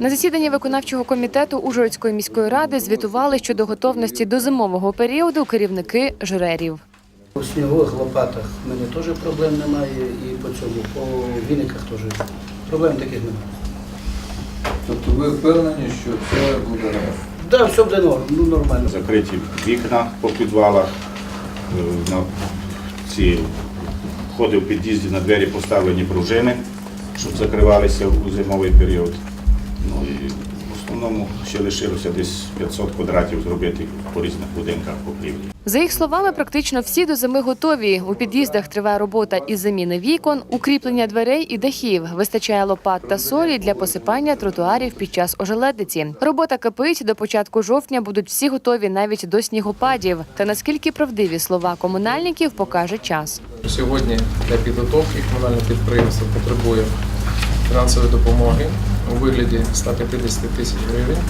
На засіданні виконавчого комітету Ужгородської міської ради звітували щодо готовності до зимового періоду керівники жрерів. У снігових лопатах в мене теж проблем немає і по цьому, по віниках теж проблем таких немає. Тобто ви впевнені, що це буде раз? Так, да, все буде норм, ну, нормально. закриті вікна по підвалах, е, на ці входи в під'їзді на двері поставлені пружини, щоб закривалися у зимовий період. Ну і в основному ще лишилося десь 500 квадратів зробити по різних будинках покрівлі. За їх словами, практично всі до зими готові. У під'їздах триває робота із заміни вікон, укріплення дверей і дахів. Вистачає лопат та солі для посипання тротуарів під час ожеледиці. Робота кипить. До початку жовтня будуть всі готові навіть до снігопадів. Та наскільки правдиві слова комунальників покаже час. Сьогодні для підготовки комунальне підприємство потребує фінансової допомоги у вигляді 150 тисяч гривень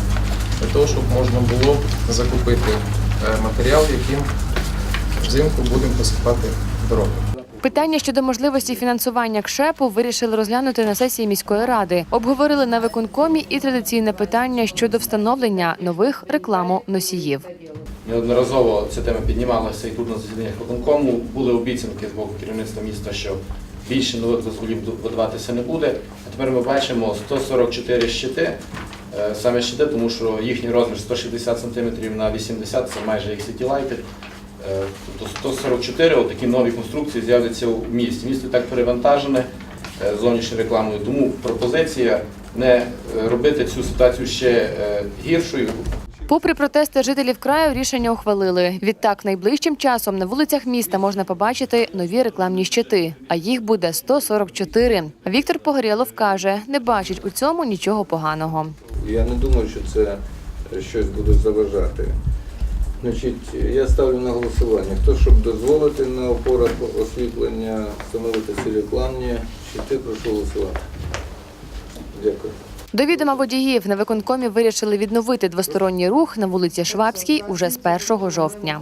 для того, щоб можна було закупити е, матеріал, яким взимку будемо посипати дороги. Питання щодо можливості фінансування КШЕПу вирішили розглянути на сесії міської ради. Обговорили на виконкомі і традиційне питання щодо встановлення нових рекламоносіїв. Неодноразово ця тема піднімалася і тут на засіданнях виконкому. Були обіцянки з боку керівництва міста, що більше нових дозволів видаватися не буде. А тепер ми бачимо 144 щити, е, саме щити, тому що їхній розмір 160 см на 80 це майже як сітілайти. Е, Тобто 144 отакі нові конструкції з'являться у місті. Місто так перевантажене е, зовнішньою рекламою. Тому пропозиція не робити цю ситуацію ще гіршою, Попри протести жителів краю, рішення ухвалили. Відтак, найближчим часом на вулицях міста можна побачити нові рекламні щити, а їх буде 144. Віктор Погорєлов каже, не бачить у цьому нічого поганого. Я не думаю, що це щось буде заважати. Значить, я ставлю на голосування. Хто щоб дозволити на опорах освітлення встановити ці рекламні щити, прошу голосувати. Дякую. До відома водіїв на виконкомі вирішили відновити двосторонній рух на вулиці Швабській уже з 1 жовтня.